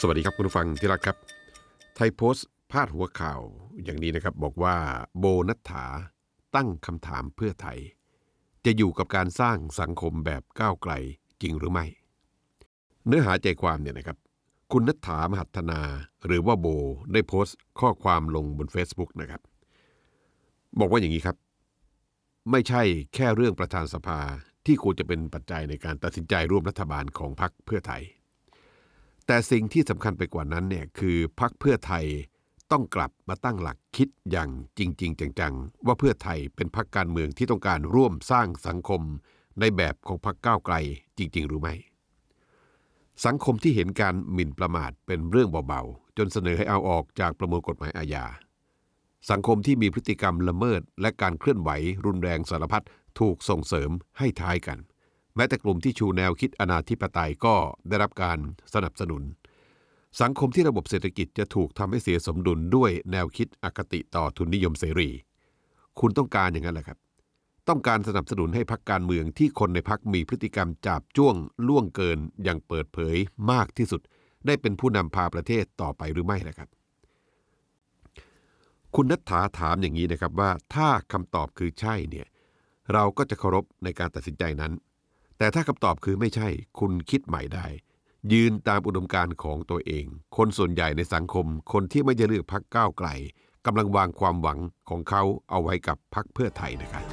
สวัสดีครับคุณผู้ฟังที่รักครับ ไทยโพสต์พาดหัวข่าวอย่างนี้นะครับบอกว่าโบนัฐถาตั้งคำถามเพื่อไทย จะอยู่กับการสร้างสังคมแบบก้าวไกลจริงหรือไม่ เนื้อหาใจความเนี่ยนะครับ คุณนัฐถามหัฒนาหรือว่าโบได้โพสต์ข้อความลงบน Facebook นะครับ บอกว่าอย่างนี้ครับ ไม่ใช่แค่เรื่องประธานสภาที่ควรจะเป็นปัจจัยในการตัดสินใจร่วมรัฐบาลของพรรคเพื่อไทย แต่สิ่งที่สำคัญไปกว่านั้นเนี่ยคือพรรคเพื่อไทยต้องกลับมาตั้งหลักคิดอย่างจริง ๆ จังๆ ว่าเพื่อไทยเป็นพรรคการเมืองที่ต้องการร่วมสร้างสังคมในแบบของพรรคก้าวไกลจริง ๆ หรือไม่ สังคมที่เห็นการหมิ่นประมาทเป็นเรื่องเบาๆ จนเสนอให้เอาออกจากประมวลกฎหมายอาญาสังคมที่มีพฤติกรรมละเมิดและการเคลื่อนไหวรุนแรงสารพัดถูกส่งเสริมให้ท้ายกัน แม้แต่กลุ่มที่ชูแนวคิดอนาธิปไตยก็ได้รับการสนับสนุน สังคมที่ระบบเศรษฐกิจจะถูกทำให้เสียสมดุลด้วยแนวคิดอคติต่อทุนนิยมเสรี คุณต้องการอย่างนั้นแหละครับ ต้องการสนับสนุนให้พักการเมืองที่คนในพักมีพฤติกรรมจาบจ้วงล่วงเกินอย่างเปิดเผยมากที่สุด ได้เป็นผู้นำพาประเทศต่อไปหรือไม่นะครับ คุณนัฐถาถามอย่างนี้นะครับว่าถ้าคำตอบคือใช่เนี่ยเราก็จะเคารพในการตัดสินใจนั้น แต่ถ้าคำตอบคือไม่ใช่ คุณคิดใหม่ได้ ยืนตามอุดมการณ์ของตัวเอง คนส่วนใหญ่ในสังคม คนที่ไม่จะเลือกพักก้าวไกลกำลังวางความหวังของเขาเอาไว้กับพักเพื่อไทยนะครับ